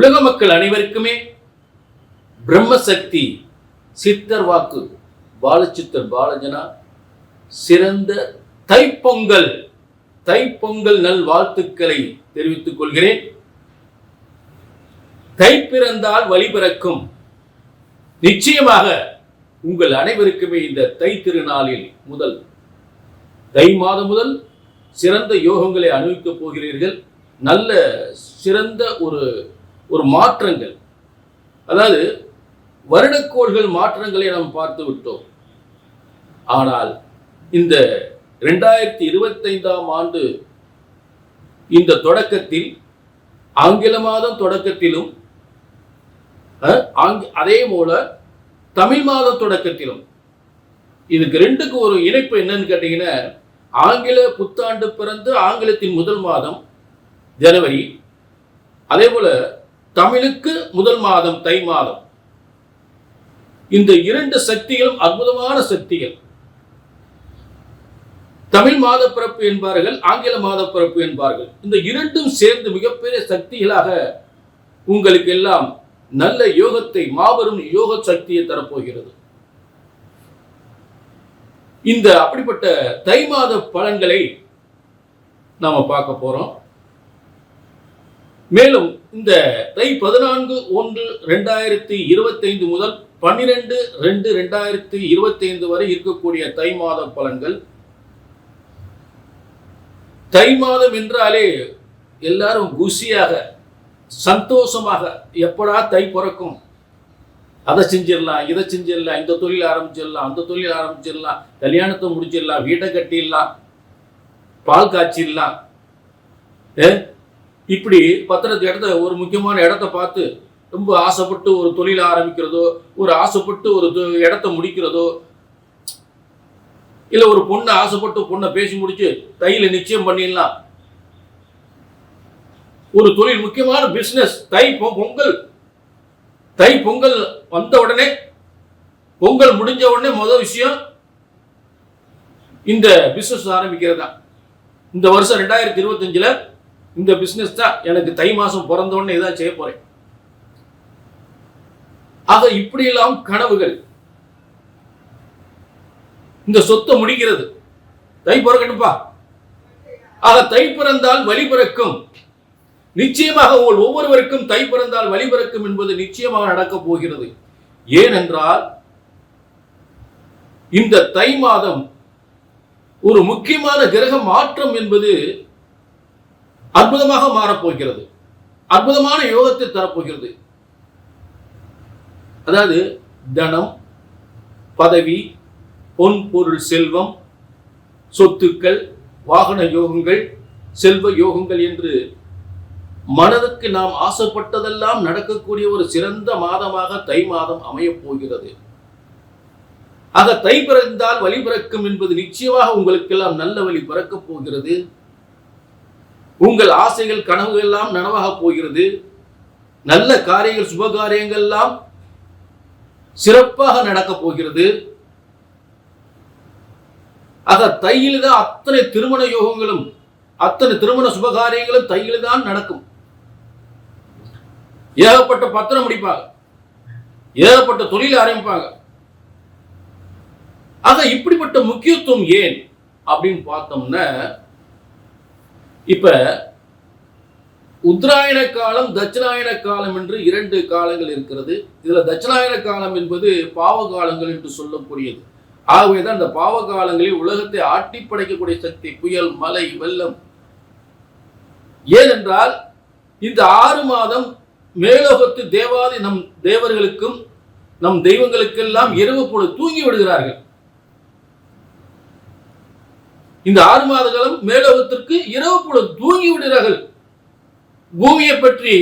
உலக மக்கள் அனைவருக்குமே பிரம்மசக்தி சித்தர் வாக்கு. பாலச்சித்தர் பாலஜனா சிறந்த தைப்பொங்கல் தைப்பொங்கல் நல் வாழ்த்துக்களை தெரிவித்துக் கொள்கிறேன். தை பிறந்தால் வழி பிறக்கும். நிச்சயமாக உங்கள் அனைவருக்குமே இந்த தை திருநாளில் முதல் தை மாதம் முதல் சிறந்த யோகங்களை அனுபவிக்கப் போகிறீர்கள். நல்ல சிறந்த ஒரு ஒரு மாற்றங்கள். அதாவது வருடக்கோள்கள் மாற்றங்களை நாம் பார்த்து விட்டோம். ஆனால் இந்த ரெண்டாயிரத்தி இருபத்தைந்தாம் ஆண்டு இந்த தொடக்கத்தில் ஆங்கில மாதம் தொடக்கத்திலும் அஹ், அதே போல தமிழ் மாத தொடக்கத்திலும். இதுக்கு ரெண்டுக்கு ஒரு இணைப்பு என்னன்னு கேட்டீங்கன்னா ஆங்கில புத்தாண்டு பிறந்து ஆங்கிலத்தின் முதல் மாதம் ஜனவரி. அதே போல தமிழுக்கு முதல் மாதம் தை மாதம். இந்த இரண்டு சக்திகளும் அற்புதமான சக்திகள். தமிழ் மாத பிறப்பு என்பார்கள் ஆங்கில மாத பிறப்பு என்பார்கள். இந்த இரண்டும் சேர்ந்து மிகப்பெரிய சக்திகளாக உங்களுக்கு எல்லாம் நல்ல யோகத்தை மாபெரும் யோக சக்தியை தரப்போகிறது. இந்த அப்படிப்பட்ட தை மாத பலன்களை நாம பார்க்க போறோம். மேலும் இந்த தை பதினான்கு ஒன்று ரெண்டாயிரத்தி இருபத்தைந்து முதல் பன்னிரெண்டு ரெண்டு ரெண்டாயிரத்தி இருபத்தைந்து வரை இருக்கக்கூடிய தை மாத பலன்கள். தை மாதம் என்றாலே எல்லாரும் குஷியாக சந்தோஷமாக எப்படா தை பிறக்கும்? அதை செஞ்சிடலாம் இதை செஞ்சிடலாம் இந்த தொழில் ஆரம்பிச்சிடலாம் அந்த தொழில் ஆரம்பிச்சிடலாம் கல்யாணத்தை முடிச்சிடலாம் வீட்டை கட்டிடலாம் பால் காய்ச்சிடலாம். இப்படி பத்திரத்து இடத்த ஒரு முக்கியமான இடத்த பார்த்து ரொம்ப ஆசைப்பட்டு ஒரு தொழில் ஆரம்பிக்கிறதோ ஒரு ஆசைப்பட்டு ஒரு இடத்த முடிக்கிறதோ இல்ல ஒரு பொண்ணை ஆசைப்பட்டு பொண்ணை பேசி முடிச்சு தையில நிச்சயம் பண்ணிடலாம். ஒரு தொழில் முக்கியமான பிசினஸ் தை பொ- பொங்கல். தை பொங்கல் வந்த உடனே பொங்கல் முடிஞ்ச உடனே முதல் விஷயம் இந்த பிசினஸ் ஆரம்பிக்கிறது தான் இந்த வருஷம் ரெண்டாயிரத்தி இருபத்தஞ்சுல இந்த பிசினஸ் தான் எனக்கு தை மாசம் பிறந்த உடனே இதான் செய்ய போறேன். ஆக இப்படியெல்லாம் கனவுகள். இந்த சொத்தை முடிக்கிறது தை பிறக்கட்டும்பா. ஆக தை பிறந்தால் வழி பிறக்கும். நிச்சயமாக உங்கள் ஒவ்வொருவருக்கும் தை பிறந்தால் வழி பிறக்கும் என்பது நிச்சயமாக நடக்கப் போகிறது. ஏனென்றால் இந்த தை மாதம் ஒரு முக்கியமான கிரக மாற்றம் என்பது அற்புதமாக மாறப்போகிறது. அற்புதமான யோகத்தை தரப்போகிறது. அதாவது தனம் பதவி பொன் பொருள் செல்வம் சொத்துக்கள் வாகன யோகங்கள் செல்வ யோகங்கள் என்று மனதுக்கு நாம் ஆசைப்பட்டதெல்லாம் நடக்கக்கூடிய ஒரு சிறந்த மாதமாக தை மாதம் அமையப் போகிறது. ஆக தை பிறந்தால் வழி பிறக்கும் என்பது நிச்சயமாக உங்களுக்கெல்லாம் நல்ல வழி பிறக்கப் போகிறது. உங்கள் ஆசைகள் கனவுகள் எல்லாம் நனவாக போகிறது. நல்ல காரியங்கள் சுப காரியங்கள் எல்லாம் சிறப்பாக நடக்கப் போகிறது. ஆக தையில் தான் அத்தனை திருமண யோகங்களும் அத்தனை திருமண சுபகாரியங்களும் தையில் தான் நடக்கும். ஏகப்பட்ட பத்திரம் முடிப்பாங்க. ஏகப்பட்ட தொழில் ஆரம்பிப்பாங்க. ஆக இப்படிப்பட்ட முக்கியத்துவம் ஏன் அப்படின்னு பார்த்தோம்னா இப்ப உத்தராயண காலம் தட்சிணாயன காலம் என்று இரண்டு காலங்கள் இருக்கிறது. இதுல தட்சிணாயன காலம் என்பது பாவ காலங்கள் என்று சொல்லக்கூடியது. ஆகவேதான் அந்த பாவ காலங்களில் உலகத்தை ஆட்டி படைக்கக்கூடிய சக்தி புயல் மலை வெள்ளம். ஏனென்றால் இந்த ஆறு மாதம் மேலோகத்து தேவாதி நம் தேவர்களுக்கும் நம் தெய்வங்களுக்கெல்லாம் இரவு போல தூங்கி விடுகிறார்கள். இந்த ஆறு மாத காலம் மேலோகத்திற்கு இரவு போல தூங்கி விடுகிறார்கள். பூமியை பற்றி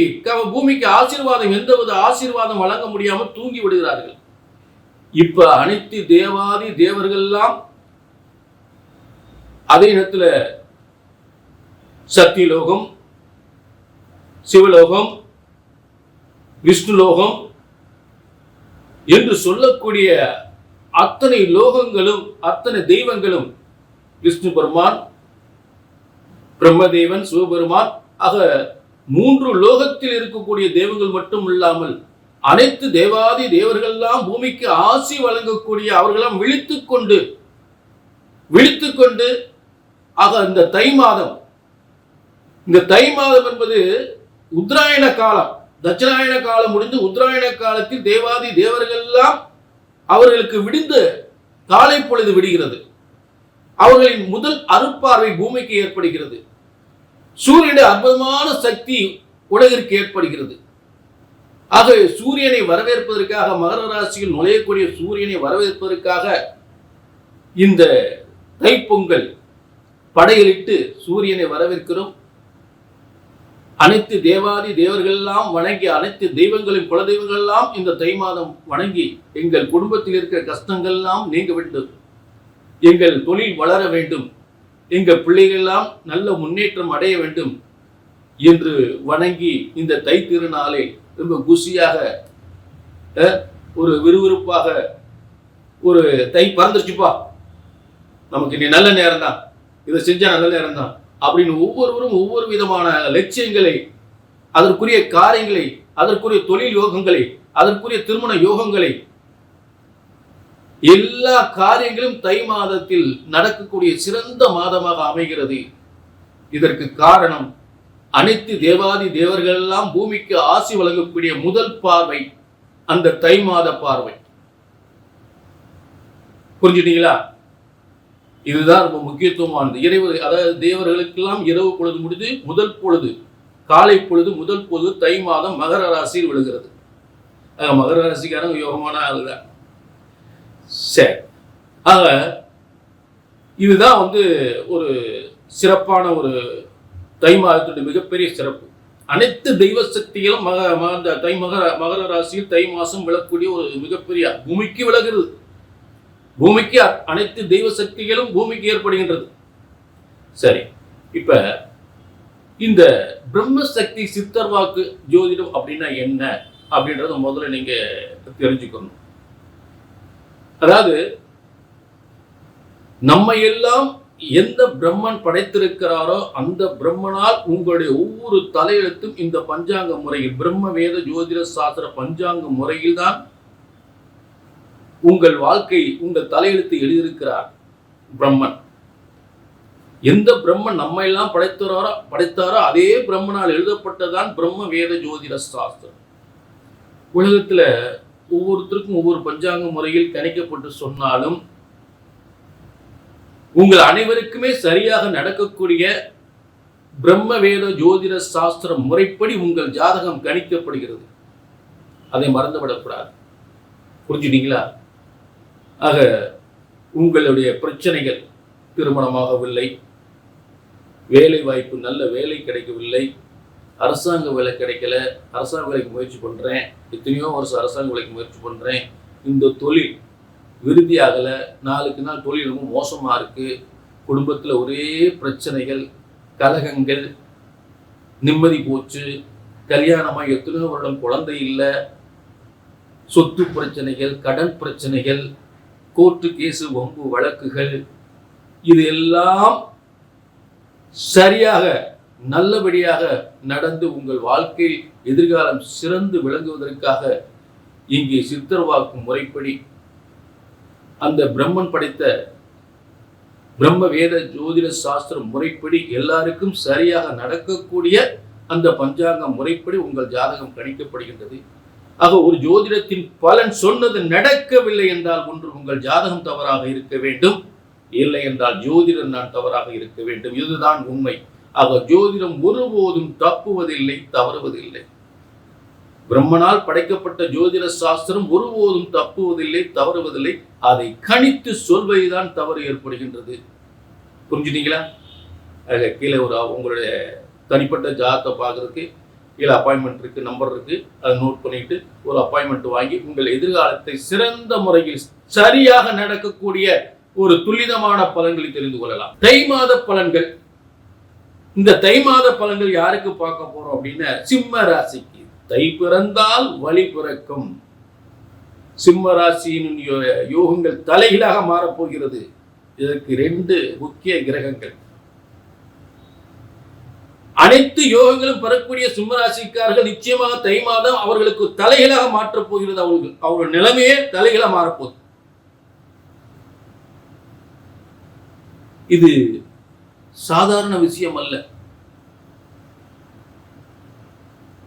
பூமிக்கு ஆசீர்வாதம் எந்தவித ஆசீர்வாதம் வழங்க முடியாமல் தூங்கி விடுகிறார்கள். இப்ப அனைத்து தேவாதி தேவர்கள் எல்லாம் அதே நேரத்தில் சத்தியலோகம் சிவலோகம் விஷ்ணுலோகம் என்று சொல்லக்கூடிய அத்தனை லோகங்களும் அத்தனை தெய்வங்களும் விஷ்ணு பெருமான் பிரம்மதேவன் சிவபெருமான் ஆக மூன்று லோகத்தில் இருக்கக்கூடிய தெய்வங்கள் மட்டும் இல்லாமல் அனைத்து தேவாதி தேவர்கள்லாம் பூமிக்கு ஆசி வழங்கக்கூடிய அவர்களாம் விழித்துக் கொண்டு விழித்துக் கொண்டு ஆக இந்த தை மாதம் இந்த தை மாதம் என்பது உத்தராயண காலம் தட்சிணாயண காலம் முடிந்து உத்தராயண காலத்தில் தேவாதி தேவர்கள் எல்லாம் அவர்களுக்கு விடிந்து காலை பொழுது விடுகிறது. அவர்களின் முதல் அருட்பார்வை பூமிக்கு ஏற்படுகிறது. சூரியனுடைய அற்புதமான சக்தி உலகிற்கு ஏற்படுகிறது. ஆகவே சூரியனை வரவேற்பதற்காக மகர ராசியில் நுழையக்கூடிய சூரியனை வரவேற்பதற்காக இந்த தைப்பொங்கல் படையலிட்டு சூரியனை வரவேற்கிறோம். அனைத்து தேவாதி தேவர்கள் எல்லாம் வணங்கி அனைத்து தெய்வங்களின் குலதெய்வங்கள் எல்லாம் இந்த தை மாதம் வணங்கி எங்கள் குடும்பத்தில் இருக்கிற கஷ்டங்கள் எல்லாம் நீங்க வேண்டும் எங்கள் தொழில் வளர வேண்டும். எங்கள் பிள்ளைகள் எல்லாம் நல்ல முன்னேற்றம் அடைய வேண்டும் என்று வணங்கி இந்த தை திருநாளை ரொம்ப குசியாக அஹ், ஒரு விறுவிறுப்பாக ஒரு தை பறந்துருச்சுப்பா. நமக்கு நீ நல்ல நேரம் தான் இதை செஞ்சா நல்ல நேரம் தான் அப்படின்னு ஒவ்வொருவரும் ஒவ்வொரு விதமான லட்சியங்களை அதற்குரிய காரியங்களை அதற்குரிய தொழில் யோகங்களை அதற்குரிய திருமண யோகங்களை எல்லா காரியங்களும் தை மாதத்தில் நடக்கக்கூடிய சிறந்த மாதமாக அமைகிறது. இதற்கு காரணம் அனைத்து தேவாதி தேவர்கள் எல்லாம் பூமிக்கு ஆசி வழங்கக்கூடிய முதல் பார்வை அந்த தை மாத பார்வை. புரிஞ்சுட்டீங்களா? இதுதான் ரொம்ப முக்கியத்துவமானது. இறைவர் அதாவது தேவர்களுக்கெல்லாம் இரவு பொழுது முடிந்து முதல் பொழுது காலை பொழுது முதல் பொழுது தை மாதம் மகர ராசியில் விழுகிறது. மகர ராசிக்காரங்க யோகமான ஆளுதான் சரி. ஆக இதுதான் வந்து ஒரு சிறப்பான ஒரு தை மாதத்துடைய மிகப்பெரிய சிறப்பு. அனைத்து தெய்வ சக்திகளும் மக மகந்த அந்த தை மகர மகர ராசியில் தை மாதம் விழக்கூடிய ஒரு மிகப்பெரிய பூமிக்கு விலகிறது பூமிக்கு அனைத்து தெய்வ சக்திகளும் பூமிக்கு ஏற்படுகின்றது. சரி இப்ப இந்த பிரம்மசக்தி சித்தர்வாக்கு சித்தர் வாக்கு ஜோதிடம் அப்படின்னா என்ன? அப்படின்றத முதல்ல நீங்க தெரிஞ்சுக்கணும். அதாவது நம்ம எல்லாம் எந்த பிரம்மன் படைத்திருக்கிறாரோ அந்த பிரம்மனால் உங்களுடைய ஒவ்வொரு தலையெழுத்தும் இந்த பஞ்சாங்க முறையில் பிரம்ம வேத ஜோதிட சாஸ்திர பஞ்சாங்க முறையில் தான் உங்கள் வாழ்க்கை உங்கள் தலையெழுத்து எழுதியிருக்கிறார் பிரம்மன். எந்த பிரம்மன் நம்ம எல்லாம் படைத்தாரோ படைத்தாரோ அதே பிரம்மனால் எழுதப்பட்டதான் பிரம்ம வேத ஜோதிட சாஸ்திரம். உலகத்துல ஒவ்வொருத்தருக்கும் ஒவ்வொரு பஞ்சாங்க முறையில் கணிக்கப்பட்டு சொன்னாலும் உங்கள் அனைவருக்குமே சரியாக நடக்கக்கூடிய பிரம்ம வேத ஜோதிட சாஸ்திர முறைப்படி உங்கள் ஜாதகம் கணிக்கப்படுகிறது. அதை மறந்துவிடக்கூடாது. புரிஞ்சுட்டீங்களா? ஆக உங்களுடைய பிரச்சனைகள் திருமணமாகவில்லை. வேலை வாய்ப்பு நல்ல வேலை கிடைக்கவில்லை. அரசாங்க வேலை கிடைக்கல அரசாங்க வேலைக்கு முயற்சி பண்ணுறேன் எத்தனையோ வருஷம் அரசாங்க வேலைக்கு முயற்சி பண்ணுறேன் இந்த தொழில் விருதி ஆகலை நாளுக்கு நாள் தொழில் ரொம்ப மோசமாக இருக்குது குடும்பத்தில் ஒரே பிரச்சனைகள் கலகங்கள் நிம்மதி போச்சு. கல்யாணமாக எத்தனையோ வருடம் குழந்தை இல்லை. சொத்து பிரச்சனைகள் கடன் பிரச்சனைகள் கோர்ட்டு கேஸு வம்பு வழக்குகள் இது எல்லாம் சரியாக நல்லபடியாக நடந்து உங்கள் வாழ்க்கையில் எதிர்காலம் சிறந்து விளங்குவதற்காக இங்கே சித்தர்வாக்கும் முறைப்படி அந்த பிரம்மன் படைத்த பிரம்ம வேத ஜோதிட சாஸ்திர முறைப்படி எல்லாருக்கும் சரியாக நடக்கக்கூடிய அந்த பஞ்சாங்க முறைப்படி உங்கள் ஜாதகம் கணிக்கப்படுகின்றது. ஆக ஒரு ஜோதிடத்தின் பலன் சொன்னது நடக்கவில்லை என்றால் ஒன்று உங்கள் ஜாதகம் தவறாக இருக்க வேண்டும். இல்லை என்றால் ஜோதிடம் நான் தவறாக இருக்க வேண்டும். இதுதான் உண்மை. ஆக ஜோதிடம் ஒருபோதும் தப்புவதில்லை தவறுவதில்லை. பிரம்மனால் படைக்கப்பட்ட ஜோதிட சாஸ்திரம் ஒருபோதும் தப்புவதில்லை தவறுவதில்லை. அதை கணித்து சொல்வதுதான் தவறு ஏற்படுகின்றது. புரிஞ்சுட்டீங்களா? ஆக கீழே ஒரு உங்களுடைய தனிப்பட்ட ஜாதத்தை பார்க்கறதுக்கு கீழே அப்பாயின்மெண்ட் இருக்கு நம்பர் இருக்கு. அதை நோட் பண்ணிட்டு ஒரு அப்பாயின்மெண்ட் வாங்கி உங்கள் எதிர்காலத்தை சிறந்த முறையில் சரியாக நடக்கக்கூடிய ஒரு துல்லிதமான பலன்களை தெரிந்து கொள்ளலாம். தை மாத பலன்கள். இந்த தை மாத பலன்கள் யாருக்கு பார்க்க போறோம் அப்படின்னா சிம்ம ராசிக்கு. தை பிறந்தால் வழி பிறக்கும். சிம்ம ராசியின் யோகங்கள் தலைகீழாக மாறப்போகிறது இதற்கு ரெண்டு முக்கிய கிரகங்கள். அனைத்து யோகங்களும் பெறக்கூடிய சிம்மராசிக்காரர்கள் நிச்சயமாக தை மாதம் அவர்களுக்கு தலைகளாக மாற்றப் போகிறது அவர்கள். அவர்கள் நிலைமையே தலைகளாக மாறப்போகுது இது சாதாரண விஷயம் அல்ல.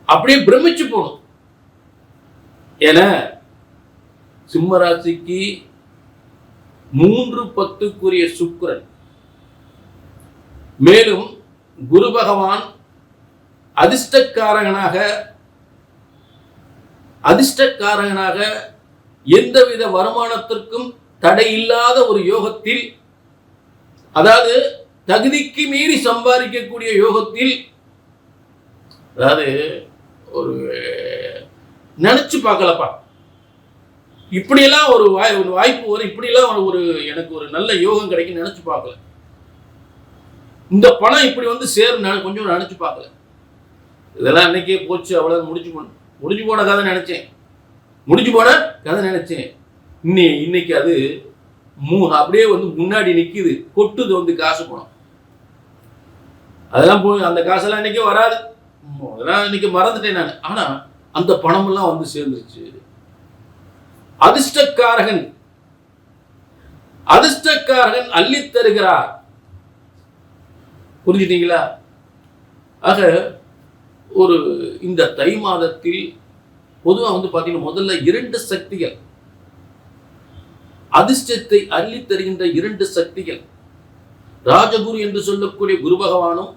அப்படியே பிரமிச்சு போகணும். ஏன்னா சிம்மராசிக்கு மூன்று பத்துக்குரிய சுக்கிரன். மேலும் குரு பகவான் அதிர்ஷ்டக்காரகனாக அதிர்ஷ்டக்காரகனாக எந்தவித வருமானத்திற்கும் தடையில்லாத ஒரு யோகத்தில் அதாவது தகுதிக்கு மீறி சம்பாதிக்கக்கூடிய யோகத்தில் அதாவது ஒரு நினைச்சு பார்க்கலப்பா. இப்படியெல்லாம் ஒரு வாய் ஒரு வாய்ப்பு வரும். இப்படியெல்லாம் ஒரு- ஒரு எனக்கு ஒரு நல்ல யோகம் கிடைக்கும் நினைச்சு பார்க்கல. இந்த பணம் இப்படி வந்து சேரும் நான் கொஞ்சம் நினைச்சு பார்க்கல. இதெல்லாம் அன்னைக்கே போச்சு அவ்வளவு முடிஞ்சு போன முடிஞ்சு போன கதை நினைச்சேன். முடிஞ்சு போன கதை நினைச்சேன். இன்னி இன்னைக்கு அது மூ அப்படியே வந்து முன்னாடி நிக்குது. கொட்டுது வந்து காசு பணம். அதெல்லாம் போய் அந்த காசெல்லாம் இன்னைக்கு வராது. அதெல்லாம் இன்னைக்கு மறந்துட்டேன் நான். ஆனா அந்த பணமெல்லாம் வந்து சேர்ந்துருச்சு. அதிர்ஷ்டக்காரகன். அதிர்ஷ்டக்காரகன் அள்ளி தருகிறார். புரிஞ்சுட்டீங்களா? ஆக ஒரு இந்த தை மாதத்தில் பொதுவாக வந்து பார்த்தீங்கன்னா முதல்ல இரண்டு சக்திகள். அதிர்ஷ்டத்தை அள்ளித் தருகின்ற இரண்டு சக்திகள். ராஜகுரு என்று சொல்லக்கூடிய குரு பகவானும்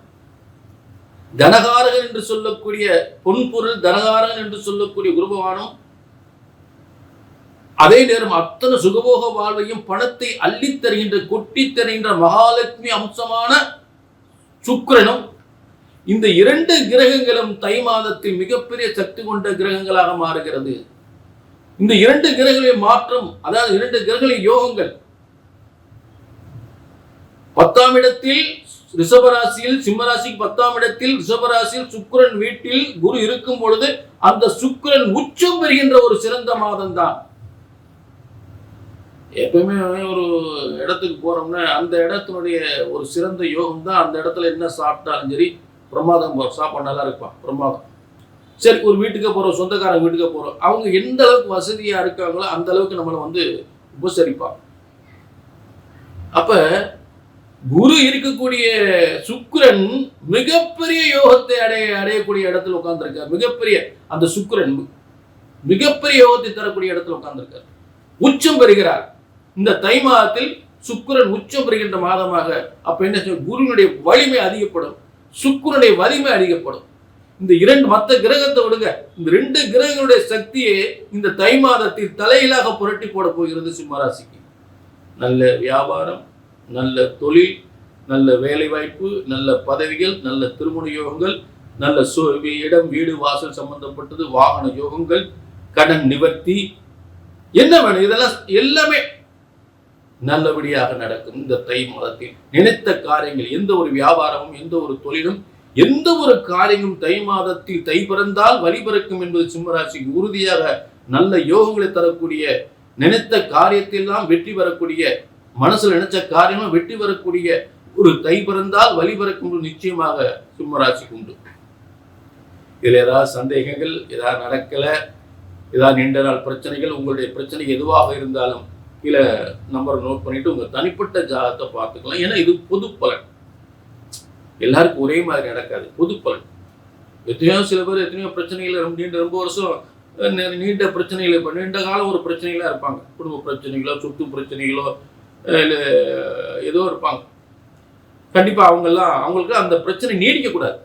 தனகாரகன் என்று சொல்லக்கூடிய பொன்பொருள் தனகாரகன் என்று சொல்லக்கூடிய குரு பகவானும் அதே நேரம் அத்தனை சுகபோக வாழ்வையும் பணத்தை அள்ளித் தருகின்ற கொட்டி தருகின்ற மகாலட்சுமி அம்சமான சுக்கிரனும் இந்த இரண்டு கிரகங்களும் தை மாதத்தில் மிகப்பெரிய சக்தி கொண்ட கிரகங்களாக மாறுகிறது. இந்த இரண்டு கிரகங்களின் மாற்றம் அதாவது இரண்டு கிரகங்களின் யோகங்கள். பத்தாம் இடத்தில் ரிஷபராசியில் சிம்மராசிக்கு பத்தாம் இடத்தில் ரிஷபராசியில் சுக்கரன் வீட்டில் குரு இருக்கும் பொழுது அந்த சுக்கரன் உச்சம் பெறுகின்ற ஒரு சிறந்த மாதம் தான் எப்பயுமே ஒரு இடத்துக்கு போறோம்னா அந்த இடத்தினுடைய ஒரு சிறந்த யோகம் தான் அந்த இடத்துல என்ன சாப்பிட்டாலும் சரி பிரமாதம் சாப்பாடு நல்லா இருப்பான் பிரமாதம். சரி ஒரு வீட்டுக்கு போறோம் சொந்தக்காரங்க வீட்டுக்கு போறோம். அவங்க எந்த அளவுக்கு வசதியா இருக்காங்களோ அந்த அளவுக்கு நம்மளை வந்து உபசரிப்பாங்க. அப்ப குரு இருக்கக்கூடிய சுக்கிரன் மிகப்பெரிய யோகத்தை அடைய அடையக்கூடிய இடத்துல உட்காந்துருக்கார் மிகப்பெரிய அந்த சுக்கிரன் மிகப்பெரிய யோகத்தை தரக்கூடிய இடத்துல உட்காந்துருக்கார் உச்சம் பெறுகிறார். இந்த தை மாதத்தில் சுக்கிரன் உச்சம் பெறுகின்ற மாதமாக அப்ப என்ன செய்யும்? குருவினுடைய வலிமை அதிகப்படும். சுக்கிரனுடைய வலிமை அதிகப்படும். இந்த இரண்டு மற்ற கிரகத்தை விடுங்க. இந்த ரெண்டு கிரகங்களுடைய சக்தியே இந்த தை மாதத்தில் தலையிலாக புரட்டி போட போகிறது சிம்மராசிக்கு நல்ல வியாபாரம் நல்ல தொழில் நல்ல வேலைவாய்ப்பு நல்ல பதவிகள் நல்ல திருமண யோகங்கள் நல்ல சு- இடம் வீடு வாசல் சம்பந்தப்பட்டது வாகன யோகங்கள் கடன் நிவர்த்தி என்ன வேணும்? இதெல்லாம் எல்லாமே நல்லபடியாக நடக்கும் இந்த தை மாதத்தில். நினைத்த காரியங்கள் எந்த ஒரு வியாபாரமும் எந்த ஒரு தொழிலும் எந்த ஒரு காரியமும் தை மாதத்தில் தை பிறந்தால் வழி பிறக்கும் என்பது சிம்மராசிக்கு உறுதியாக நல்ல யோகங்களை தரக்கூடிய நினைத்த காரியத்தெல்லாம் வெற்றி பெறக்கூடிய மனசுல நினைச்ச காரியமும் வெற்றி பெறக்கூடிய ஒரு தை பிறந்தால் வழி பிறக்கும் நிச்சயமாக சிம்மராசிக்கு உண்டு. இதில் ஏதாவது சந்தேகங்கள் ஏதாவது நடக்கல ஏதாவது நீண்ட நாள் பிரச்சனைகள் உங்களுடைய பிரச்சனை எதுவாக இருந்தாலும் கீழே நம்பரை நோட் பண்ணிட்டு உங்க தனிப்பட்ட ஜாதகத்தை பார்த்துக்கலாம். ஏன்னா இது பொது பலன். எல்லாருக்கும் ஒரே மாதிரி நடக்காது. பொது பலன். எத்தனையோ சில பேர் எத்தனையோ பிரச்சனைகள் ரொம்ப நீண்ட ரொம்ப வருஷம் நீண்ட பிரச்சனைகள் இப்போ நீண்ட காலம் ஒரு பிரச்சனைகளா இருப்பாங்க. குடும்ப பிரச்சனைகளோ சொத்து பிரச்சனைகளோ இல்லை ஏதோ இருப்பாங்க. கண்டிப்பா அவங்கெல்லாம் அவங்களுக்கு அந்த பிரச்சனை நீடிக்கக்கூடாது.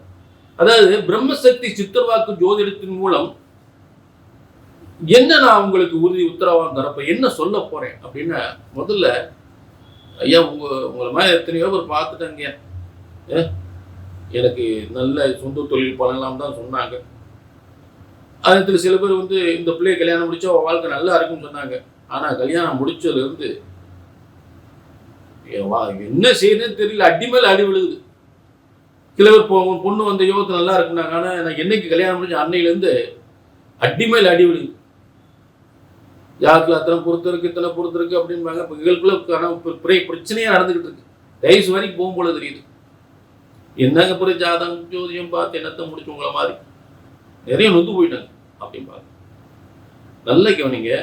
அதாவது பிரம்மசக்தி சித்தர்வாக்கு ஜோதிடத்தின் மூலம் என்ன நான் உங்களுக்கு உறுதி உத்தரவாதம் தரப்ப என்ன சொல்ல போறேன் அப்படின்னு முதல்ல ஐயா உங்க உங்களை மாதிரி எத்தனையோ பேர் பார்த்துட்டேங்க. எனக்கு நல்ல சொந்த தொழில் பண்ணலாம் தான் சொன்னாங்க. அதில் சில பேர் வந்து இந்த பிள்ளைய கல்யாணம் முடிச்சா உன் வாழ்க்கை நல்லா இருக்கும்னு சொன்னாங்க. ஆனால் கல்யாணம் முடித்ததுலேருந்து வா- என்ன செய்யணும்னு தெரியல. அடிமேல் அடி விழுகுது. சில பேர் உன் பொண்ணு வந்த யோகத்து நல்லா இருக்குனாங்க ஆனால் நான் என்னைக்கு கல்யாணம் முடிஞ்ச அன்னையிலேருந்து அடிமேல் அடி மேல அடி விழுகுது. அத்தனை பொறுத்து இருக்கு இத்தனை பொறுத்து இருக்கு அப்படின்பாங்க இப்போ இவங்களுக்குள்ள பிரச்சனையாக நடந்துகிட்டு இருக்கு. டைஸ் வரைக்கும் போகும்போல தெரியுது. என்னங்க பிறகு ஜாதகம் ஜோதியம் பார்த்து என்னத்தை முடிச்சு உங்களை மாதிரி? நிறைய நொந்து போயிட்டாங்க. அப்படிம்பாங்க நல்ல கவனிங்க.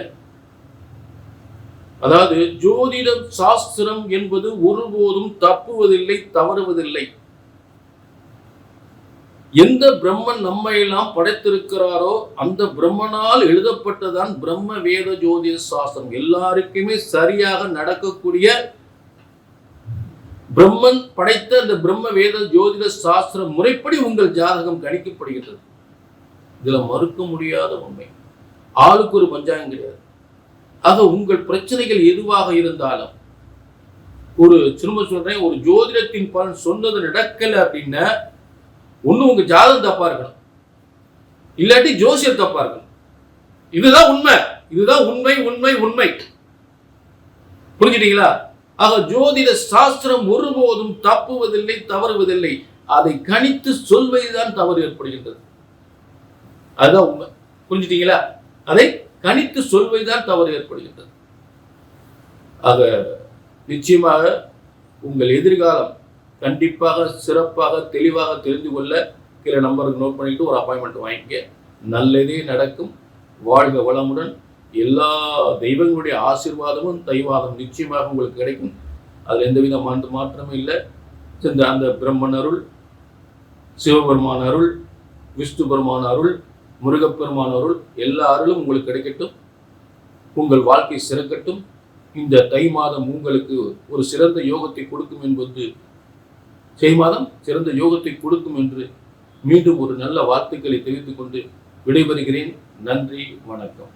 அதாவது ஜோதிட சாஸ்திரம் என்பது ஒருபோதும் தப்புவதில்லை தவறுவதில்லை. எந்த பிரம்மன் நம்மை எல்லாம் படைத்திருக்கிறாரோ அந்த பிரம்மனால் எழுதப்பட்டதான் பிரம்ம வேத ஜோதிட சாஸ்திரம். எல்லாருக்குமே சரியாக நடக்கக்கூடிய பிரம்மன் படைத்த அந்த பிரம்ம வேத ஜோதிட சாஸ்திர முறைப்படி உங்கள் ஜாதகம் கணிக்கப்படுகின்றது. இதுல மறுக்க முடியாத உண்மை. ஆளுக்கு ஒரு பஞ்சாங்கம் கிடையாது. ஆக உங்கள் பிரச்சனைகள் எதுவாக இருந்தாலும் ஒரு திரும்ப சொல்றேன் ஒரு ஜோதிடத்தின் பலன் சொன்னது நடக்கல அப்படின்னா ஒண்ணு உங்க ஜாதகம் தப்பா இருக்கணும். இல்லாட்டி ஜோசியர் தப்பா இருக்கணும். இதுதான் உண்மை. இதுதான் உண்மை உண்மை உண்மை. புரிஞ்சுட்டீங்களா? ஆக ஜோதிட சாஸ்திரம் ஒருபோதும் தப்புவதில்லை தவறுவதில்லை. அதை கணித்து சொல்வதுதான் தவறு ஏற்படுகின்றது. அதுதான் உண்மை. புரிஞ்சுட்டீங்களா? அதை கணித்து சொல்வதுதான் தவறு ஏற்படுகின்றது. ஆக நிச்சயமாக உங்கள் எதிர்காலம் கண்டிப்பாக சிறப்பாக தெளிவாக தெரிந்து கொள்ள கீழே நம்பருக்கு நோட் பண்ணிட்டு ஒரு அப்பாயின்மெண்ட் வாங்கிக்க. நல்லதே நடக்கும். வாழ்க வளமுடன். எல்லா தெய்வங்களுடைய ஆசீர்வாதமும் தெய்வாதம் நிச்சயமாக உங்களுக்கு கிடைக்கும். அதில் எந்தவித மாற்று மாற்றமும் இல்லை. இந்த அந்த பிரம்மன் அருள் சிவபெருமான் அருள் விஷ்ணு பெருமான் அருள் முருகப்பெருமான் அருள் எல்லா அருளும் உங்களுக்கு கிடைக்கட்டும். உங்கள் வாழ்க்கை சிறக்கட்டும். இந்த தை மாதம் உங்களுக்கு ஒரு சிறந்த யோகத்தை கொடுக்கும் என்பது தை மாதம் சிறந்த யோகத்தை கொடுக்கும் என்று மீண்டும் ஒரு நல்ல வார்த்தைகளை தெரிவித்துக் கொண்டு விடைபெறுகிறேன். நன்றி வணக்கம்.